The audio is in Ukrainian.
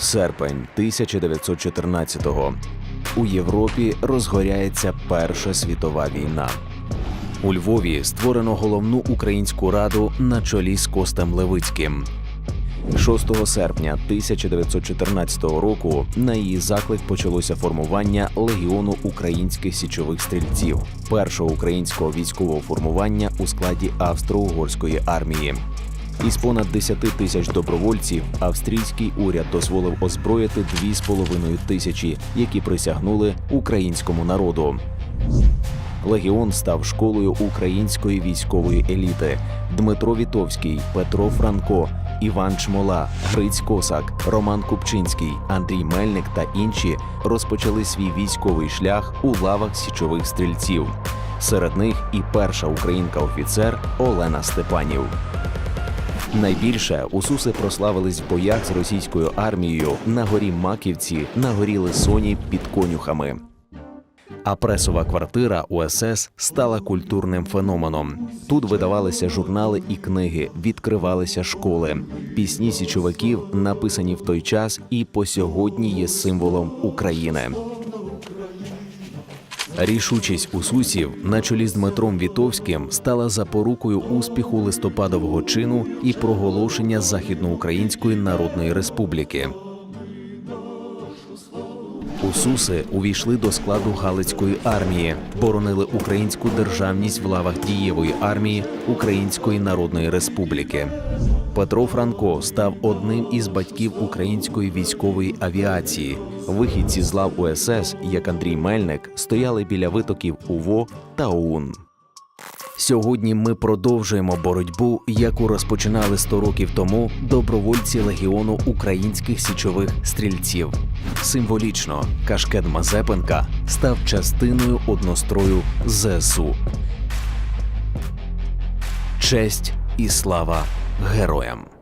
Серпень 1914-го. У Європі розгоряється Перша світова війна. У Львові створено головну українську раду на чолі з Костем Левицьким. 6 серпня 1914 року на її заклик почалося формування Легіону українських січових стрільців, першого українського військового формування у складі австро-угорської армії. Із понад 10 тисяч добровольців австрійський уряд дозволив озброїти 2,5 тисячі, які присягнули українському народу. Легіон став школою української військової еліти. Дмитро Вітовський, Петро Франко, Іван Чмола, Гриць Косак, Роман Купчинський, Андрій Мельник та інші розпочали свій військовий шлях у лавах січових стрільців. Серед них і перша українка-офіцер Олена Степанів. Найбільше усуси прославились в боях з російською армією на горі Маківці, на горі Лисоні під конюхами. А пресова квартира УСС стала культурним феноменом. Тут видавалися журнали і книги, відкривалися школи. Пісні січовиків, написані в той час, і по сьогодні є символом України. Рішучість усусів на чолі з Дмитром Вітовським стала запорукою успіху листопадового чину і проголошення Західноукраїнської Народної Республіки. Усуси увійшли до складу Галицької армії, боронили українську державність в лавах дієвої армії Української Народної Республіки. Петро Франко став одним із батьків української військової авіації. Вихідці з лав УСС, як Андрій Мельник, стояли біля витоків УВО та ОУН. Сьогодні ми продовжуємо боротьбу, яку розпочинали 100 років тому добровольці Легіону українських січових стрільців. Символічно Кашкет Мазепенка став частиною однострою ЗСУ. Честь і слава героям!